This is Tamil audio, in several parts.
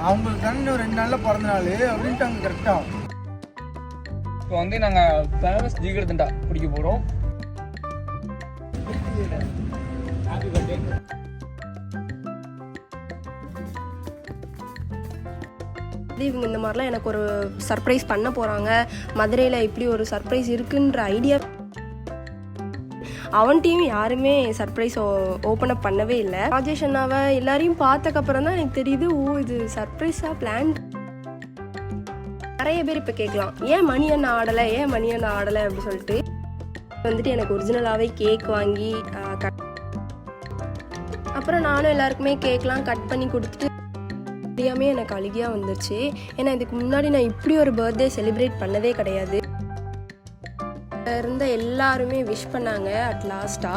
அவங்களுக்கு தானே இன்னும் ரெண்டு நாளில் பிறந்த நாள் அப்படின்ட்டாங்க கரெக்டாக இப்போ வந்து நாங்கள் ஃபேமஸ் ஜிகர்தண்டா குடிக்க போகிறோம் வந்து இவங்க இந்த மாதிரிலாம் எனக்கு ஒரு சர்ப்ரைஸ் பண்ண போகிறாங்க மதுரையில் இப்படி ஒரு சர்ப்ரைஸ் இருக்குன்ற ஐடியா அவன்கிட்டையும் யாருமே சர்ப்ரைஸ் ஓப்பன் அப் பண்ணவே இல்லை. ராஜேஷ் அண்ணாவை எல்லாரையும் பார்த்தக்கப்புறம் தான் எனக்கு தெரியுது ஓ இது சர்ப்ரைஸாக பிளான் நிறைய பேர் இப்போ கேட்கலாம் ஏன் மணி அண்ணா ஆடலை ஏன் மணி அண்ணா ஆடலை அப்படி சொல்லிட்டு. வந்துட்டு எனக்கு ஒரிஜினலாகவே கேக் வாங்கி கட் அப்புறம் நானும் எல்லாருக்குமே கேக்லாம் கட் பண்ணி கொடுத்துட்டு தெரியாமே எனக்கு அழுகியாக வந்துருச்சு. ஏன்னா இதுக்கு முன்னாடி நான் இப்படி ஒரு பர்த்டே செலிப்ரேட் பண்ணதே கிடையாது. இருந்த எல்லாருமே விஷ் பண்ணாங்க அட் லாஸ்டா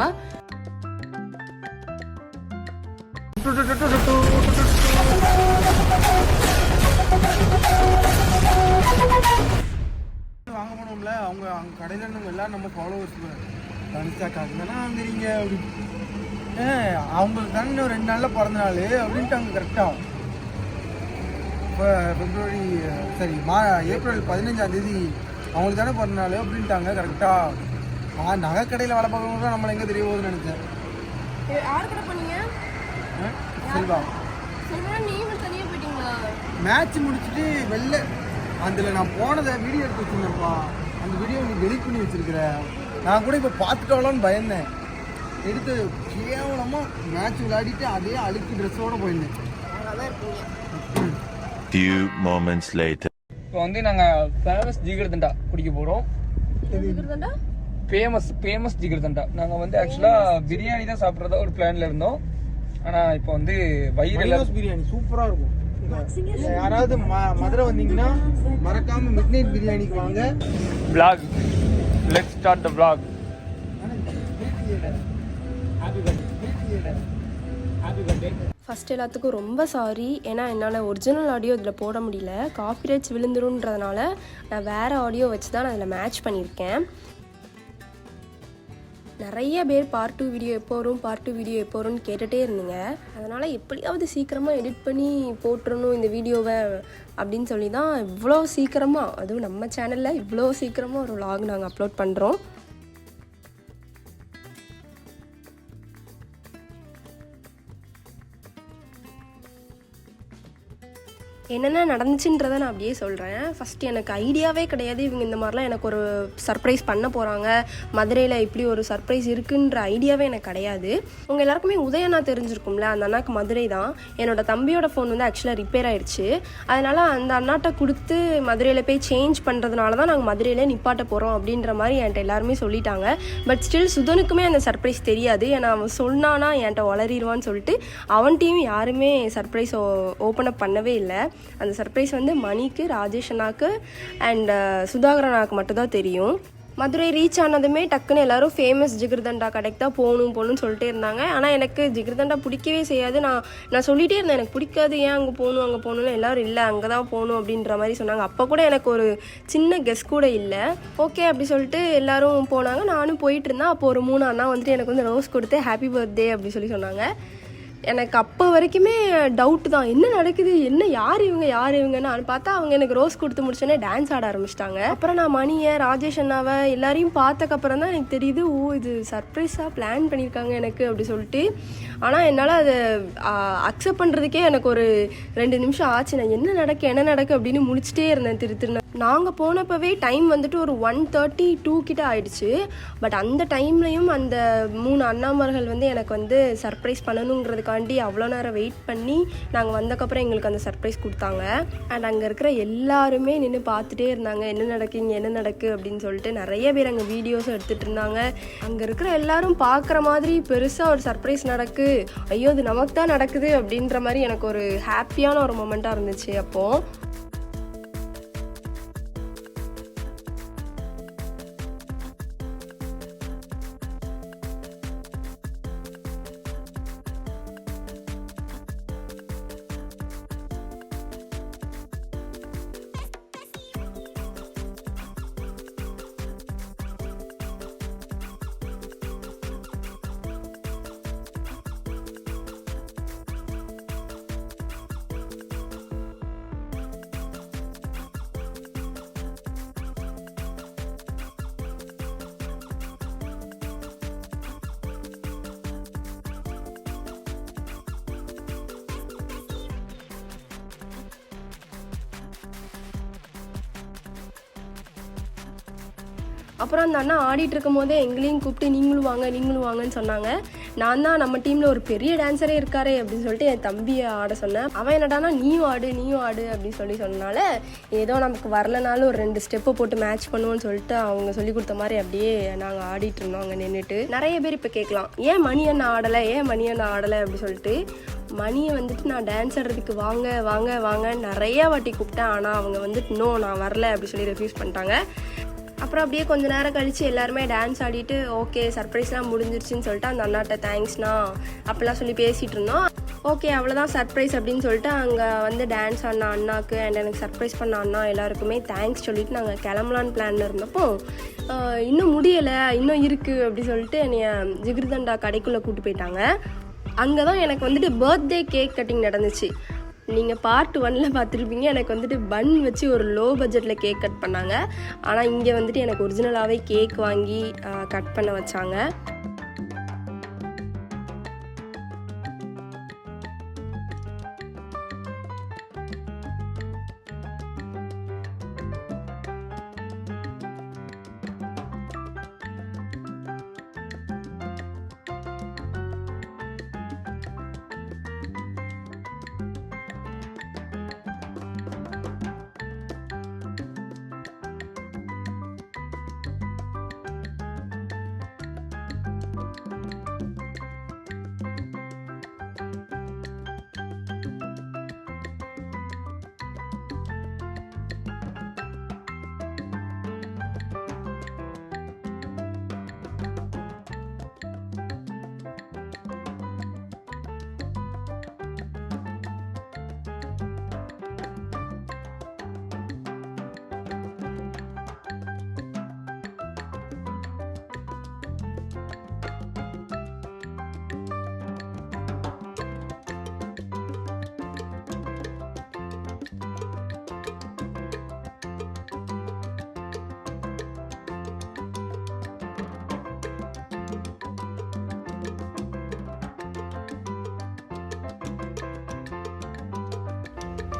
வாங்க போனோம்ல அவங்க அவங்க கடையில் இருந்தவங்க எல்லாம் நம்ம ஃபாலோவர்ஸ் தனிச்சா காக்குங்கன்னா வாங்குறீங்க அப்படி. ஏ அவங்களுக்கு தானே இன்னும் ரெண்டு நாளில் பிறந்த நாள் அப்படின்ட்டு அவங்க கரெக்டாக இப்போ பிப்ரவரி சரி மா ஏப்ரல் பதினஞ்சாம் தேதி அவங்களுக்கு தானே பிறந்த நாள் அப்படின்ட்டாங்க கரெக்டாக ஆ? நகை கடையில் வேலை பார்க்குறவங்க தான் நம்மளை எங்கே தெரிய போகுதுன்னு நினச்சேன்? செல்வா. மேட்ச் முடிச்சுட்டு வெளில அதில் நான் போனதை வீடியோ எடுத்து வச்சுருந்தேன்ப்பா. அந்த வீடியோ நீ டெலிட் பண்ணி வச்சிருக்கிற. நான் கூட இப்போ பார்த்துட்டோம்லான்னு பயந்தேன். எடுத்து கேவலமாக மேட்ச் விளையாடிட்டு அதே அழுக்கு ட்ரெஸ்ஸோட போயிருந்தேன். Few moments later. இப்போ வந்து நாங்கள் ஃபேமஸ் ஜிகர்தண்டா குடிக்க போகிறோம் ஃபேமஸ் ஃபேமஸ் ஜிகர்தண்டா நாங்கள் வந்து ஆக்சுவலாக பிரியாணி தான் சாப்பிட்றதா ஒரு பிளான்ல இருந்தோம். ஆனால் இப்போ வந்து வயிறு பிரியாணி சூப்பராக இருக்கும். யாராவது ம மதுரை வந்தீங்கன்னா மறக்காம மிட் நைட் பிரியாணிக்கு வாங்க. Vlog. Let's start the vlog. First எல்லாத்துக்கும் ரொம்ப சாரி ஏன்னா என்னால் ஒரிஜினல் ஆடியோ இதில் போட முடியல. காப்பிரைட்ஸ் விழுந்துருன்றதுனால நான் வேறு ஆடியோ வச்சு தான் நான் இதில் மேட்ச் பண்ணியிருக்கேன். நிறைய பேர் பார்ட் டூ வீடியோ எப்போ வரும் பார்ட் டூ வீடியோ எப்போ வரும்னு கேட்டுகிட்டே இருந்தீங்க. அதனால் எப்படியாவது சீக்கிரமாக எடிட் பண்ணி போட்டுறணும் இந்த வீடியோவை அப்படின்னு சொல்லி தான் இவ்வளோ சீக்கிரமாக அதுவும் நம்ம சேனலில் இவ்வளோ சீக்கிரமாக ஒரு லாக் நாங்கள் அப்லோட் பண்ணுறோம் என்னென்ன நடந்துச்சுன்றதை நான் அப்படியே சொல்கிறேன் ஃபஸ்ட்டு எனக்கு ஐடியாவே கிடையாது. இவங்க இந்த மாதிரிலாம் எனக்கு ஒரு சர்ப்ரைஸ் பண்ண போகிறாங்க மதுரையில் இப்படி ஒரு சர்ப்ரைஸ் இருக்குன்ற ஐடியாவே எனக்கு கிடையாது. உங்கள் எல்லாருக்குமே உதயண்ணா தெரிஞ்சிருக்கும்ல? அந்த அண்ணாக்கு மதுரை தான். என்னோட தம்பியோட ஃபோன் வந்து ஆக்சுவலாக ரிப்பேர் ஆயிடுச்சு. அதனால் அந்த அண்ணாட்ட கொடுத்து மதுரையில் போய் சேஞ்ச் பண்ணுறதுனால தான் நாங்கள் மதுரையில் நிப்பாட்ட போகிறோம் அப்படின்ற மாதிரி என்கிட்ட எல்லாருமே சொல்லிட்டாங்க. பட் ஸ்டில் சுதனுக்குமே அந்த சர்ப்ரைஸ் தெரியாது. ஏன்னா அவன் சொன்னானா என்கிட்ட வளரிடுவான்னு சொல்லிட்டு அவன்கிட்டையும் யாருமே சர்ப்ரைஸ் ஓப்பன் அப் பண்ணவே இல்லை. அந்த சர்ப்ரைஸ் வந்து மணிக்கு ராஜேஷ் அண்ணாக்கு அண்ட் சுதாகர் அண்ணாக்கு மட்டும்தான் தெரியும். மதுரை ரீச் ஆனதுமே டக்குன்னு எல்லாரும் ஃபேமஸ் ஜிகிர்தண்டா கடைக்கு தான் போகணும் போகணும்னு சொல்லிட்டே இருந்தாங்க. ஆனால் எனக்கு ஜிகிர்தண்டா பிடிக்கவே செய்யாது. நான் நான் சொல்லிகிட்டே இருந்தேன் எனக்கு பிடிக்காது ஏன் அங்கே போகணும் அங்கே போகணும்னு? எல்லாரும் இல்லை அங்கே தான் போகணும் அப்படின்ற மாதிரி சொன்னாங்க. அப்போ கூட எனக்கு ஒரு சின்ன கெஸ் கூட இல்லை. ஓகே அப்படி சொல்லிட்டு எல்லாரும் போனாங்க. நானும் போயிட்டு இருந்தேன். அப்போ ஒரு மூணு அண்ணா வந்துட்டு எனக்கு வந்து ரோஸ் கொடுத்து ஹாப்பி பர்த்டே அப்படி சொல்லி சொன்னாங்க. எனக்கு அப்போ வரைக்குமே டவுட்டு தான். என்ன நடக்குது? என்ன யார் இவங்க யார் இவங்கன்னு பார்த்தா அவங்க எனக்கு ரோஸ் கொடுத்து முடிச்சோன்னே டான்ஸ் ஆட ஆரம்பிச்சிட்டாங்க. அப்புறம் நான் மணியை ராஜேஷ் அண்ணாவை எல்லாரையும் பார்த்தக்கப்புறம் தான் எனக்கு தெரியுது ஓ இது சர்ப்ரைஸாக பிளான் பண்ணியிருக்காங்க எனக்கு அப்படி சொல்லிட்டு. ஆனால் என்னால் அதை அக்செப்ட் பண்ணுறதுக்கே எனக்கு ஒரு ரெண்டு நிமிஷம் ஆச்சு. நான் என்ன நடக்கு என்ன நடக்கு அப்படின்னு முடிச்சிட்டே இருந்தேன் திரு திருநா நாங்கள் போனப்பவே டைம் வந்துட்டு ஒரு ஒன் தேர்ட்டி டூ கிட்ட ஆயிடுச்சு. பட் அந்த டைம்லையும் அந்த மூணு அண்ணாமார்கள் வந்து எனக்கு வந்து சர்ப்ரைஸ் பண்ணணுங்கிறதுக்காண்டி அவ்வளோ நேரம் வெயிட் பண்ணி நாங்கள் வந்தக்கப்புறம் எங்களுக்கு அந்த சர்ப்ரைஸ் கொடுத்தாங்க. அண்ட் அங்கே இருக்கிற எல்லாருமே நின்று பார்த்துட்டே இருந்தாங்க. என்ன நடக்கு இங்கே என்ன நடக்கு அப்படின்னு சொல்லிட்டு நிறைய பேர் அங்கே வீடியோஸும் எடுத்துகிட்டு இருந்தாங்க. அங்கே இருக்கிற எல்லாரும் பார்க்குற மாதிரி பெருசாக ஒரு சர்ப்ரைஸ் நடக்கு. ஐயோ இது நமக்கு தான் நடக்குது அப்படின்ற மாதிரி எனக்கு ஒரு ஹாப்பியான ஒரு மொமெண்ட்டாக இருந்துச்சு அப்போது அப்புறம் அந்த அண்ணா ஆடிட்டு இருக்கும் போதே எங்களையும் கூப்பிட்டு நீங்களும் வாங்க நீங்களும் வாங்கன்னு சொன்னாங்க. நான் தான் நம்ம டீமில் ஒரு பெரிய டான்ஸரே இருக்காரே அப்படின்னு சொல்லிட்டு என் தம்பியை ஆட சொன்னேன். அவன் என்னடானா நீயும் ஆடு நீயும் ஆடு அப்படின்னு சொல்லி சொன்னனால ஏதோ நமக்கு வரலனாலும் ஒரு ரெண்டு ஸ்டெப்பை போட்டு மேட்ச் பண்ணுவோம்னு சொல்லிட்டு அவங்க சொல்லி கொடுத்த மாதிரி அப்படியே நாங்கள் ஆடிட்டு இருந்தோம் அங்கே நின்றுட்டு நிறைய பேர் இப்போ கேட்கலாம் ஏன் மணி அண்ணா ஆடலை? ஏன் மணி அண்ணா ஆடலை? அப்படின்னு சொல்லிட்டு மணியை வந்துட்டு நான் டான்ஸ் ஆடுறதுக்கு வாங்க வாங்க வாங்க நிறையா வாட்டி கூப்பிட்டேன். ஆனால் அவங்க வந்துட்டு நோ நான் வரல அப்படி சொல்லி ரெஃப்யூஸ் பண்ணிட்டாங்க. அப்புறம் அப்படியே கொஞ்ச நேரம் கழித்து எல்லாருமே டான்ஸ் ஆடிட்டு ஓகே சர்ப்ரைஸ்லாம் முடிஞ்சிருச்சுன்னு சொல்லிட்டு அந்த அண்ணாட்ட தேங்க்ஸ்ண்ணா அப்படிலாம் சொல்லி பேசிகிட்டு இருந்தோம். ஓகே அவ்வளோதான் சர்ப்ரைஸ் அப்படின்னு சொல்லிட்டு அங்கே வந்து டான்ஸ் ஆடின அண்ணாக்கு அண்ட் எனக்கு சர்ப்ரைஸ் பண்ண அண்ணா எல்லாருக்குமே தேங்க்ஸ் சொல்லிட்டு நாங்கள் கிளம்பலான்னு பிளான் இருந்தப்போ இன்னும் முடியலை இன்னும் இருக்குது அப்படி சொல்லிட்டு என்னைய ஜிகிர்தண்டா கடைக்குள்ளே கூப்பிட்டு போயிட்டாங்க. அங்கே தான் எனக்கு வந்துட்டு பர்த்டே கேக் கட்டிங் நடந்துச்சு. நீங்கள் பார்ட் ஒன்ல பார்த்துருப்பீங்க. எனக்கு வந்துட்டு பன் வச்சு ஒரு லோ பட்ஜெட்டில் கேக் கட் பண்ணாங்க. ஆனால் இங்கே வந்துட்டு எனக்கு ஒரிஜினலாகவே கேக் வாங்கி கட் பண்ண வச்சாங்க.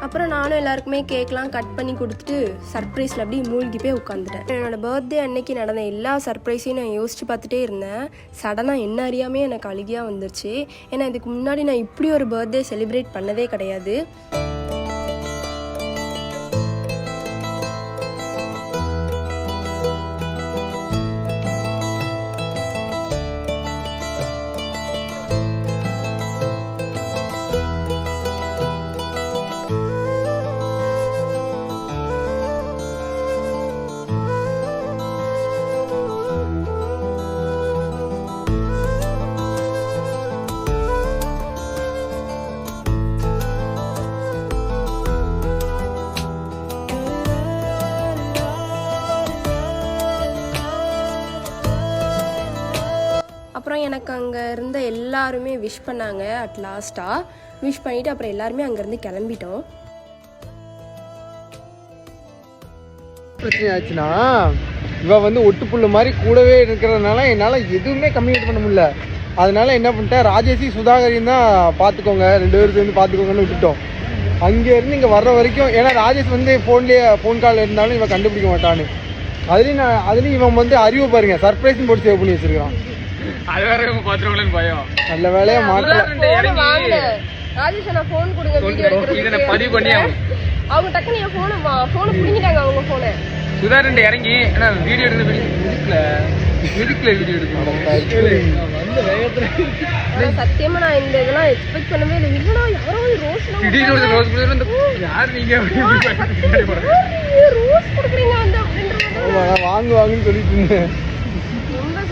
அப்புறம் நானும் எல்லாருக்குமே கேக்லாம் கட் பண்ணி கொடுத்துட்டு சர்ப்ரைஸில் அப்படியே மூழ்கி போய் உட்காந்துட்டேன். என்னோட பர்த்டே அன்னைக்கு நடந்த எல்லா சர்ப்ரைஸையும் நான் யோசிச்சு பார்த்துட்டே இருந்தேன். சடனாக என்ன அறியாமே எனக்கு அழுகியாக வந்துருச்சு. ஏன்னா இதுக்கு முன்னாடி நான் இப்படி ஒரு பர்த்டே செலிப்ரேட் பண்ணதே கிடையாது. எனக்கு அங்கே இருந்த எல்லாருமே விஷ் பண்ணாங்க அட் லாஸ்ட்டாக விஷ் பண்ணிவிட்டு அப்புறம் எல்லாருமே அங்கேருந்து கிளம்பிட்டோம். பிரச்சனை ஆச்சுன்னா இவ வந்து ஒட்டுப்புள்ள மாதிரி கூடவே இருக்கிறதுனால என்னால் எதுவுமே கம்யூனிகேட் பண்ண முடியல. அதனால என்ன பண்ணிட்டேன் ராஜேஷி சுதாகரியும் தான் பார்த்துக்கோங்க. ரெண்டு பேரும் சேர்ந்து பார்த்துக்கோங்கன்னு விட்டுட்டோம். அங்கேருந்து இங்கே வர்ற வரைக்கும் ஏன்னா ராஜேஷ் வந்து ஃபோன்லேயே ஃபோன் கால் இருந்தாலும் இவன் கண்டுபிடிக்க மாட்டான்னு. அதுலேயும் நான் அதுலேயும் இவன் வந்து அறிவு பாருங்க சர்ப்ரைஸ்னு போட்டு சேவ் பண்ணி வச்சிருக்கான் அது வேற இவங்க பாத்துருவாங்களேன்னு பயம். நல்ல வேலையா மாட்டல. இறங்கி ராஜேஷ் நான் ஃபோன் கொடுங்க இதை நான் பதிவு பண்ணி. அவங்க டக்குனு என் ஃபோனை ஃபோனை பிடிங்கிட்டாங்க அவங்க ஃபோனை சுதாரன் இறங்கி. ஆனா வீடியோ எடுத்து மிதிக்கல மிதிக்கல வீடியோ எடுக்கணும் சத்தியமா நான் இந்த இதெல்லாம் எக்ஸ்பெக்ட் பண்ணவே இல்லை. இல்லைனா யாராவது ரோஸ் திடீர்னு ரோஸ் வந்து யார் நீங்க? ரோஸ் கொடுக்குறீங்க? அந்த வாங்கு வாங்குன்னு சொல்லிட்டு இருந்தேன்.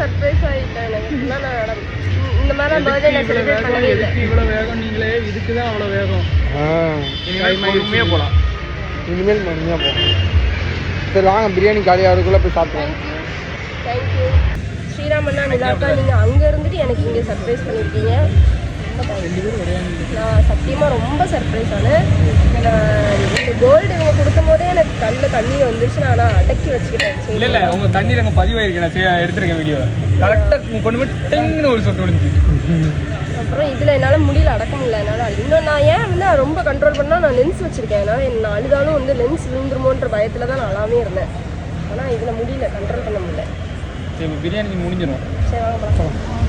சர்ப்ரைஸ் ஆயிட்டேன். எனக்கு நான் இந்த- மாதிரி பர்த்டே நான் செலிப்ரேட் பண்ணவே இல்லை இவ்வளவு வேகம் நீங்களே? இதுக்கு தான் அவ்வளவு வேகம். பொறுமையா போலாம். இனிமேல் மணியா போகும் சரி வாங்க பிரியாணி காலியாக அதுக்குள்ளே போய் சாப்பிடுவோம் தேங்க்யூ ஸ்ரீராமண்ணா நிலாக்கா நீங்க அங்க இருந்துட்டு எனக்கு இங்க சர்ப்ரைஸ் thanks. நான் சத்தியமா ரொம்ப சர்ப்ரைஸ் ஆனேன். இந்த கோல்டு இவங்க கொடுக்கும் போதே எனக்கு கண்ணில் தண்ணி வந்துருச்சு நான் ஆனா அடக்கி வச்சுக்கிட்டேன். இல்ல இல்ல உங்க தண்ணீர் அங்க பதிவாயிருக்கு. நான் சே- எடுத்திருக்கேன் வீடியோ கரெக்டா கொண்டு போய் டெங்குன்னு ஒரு சொட்டு விழுந்துச்சு. அப்புறம் இதுல என்னால முடியல அடக்க முடியல. என்னால இன்னும் நான் ஏன் வந்து ரொம்ப கண்ட்ரோல் பண்ணா நான் லென்ஸ் வச்சிருக்கேன். அதனால நான் அழுதாலும் வந்து லென்ஸ் விழுந்துருமோன்ற பயத்துல தான் நான் அழாமே இருந்தேன். ஆனால் இதில் முடியல கண்ட்ரோல் பண்ண முடியல. சரி பிரியாணி முடிஞ்சிடும் சரி வாங்க.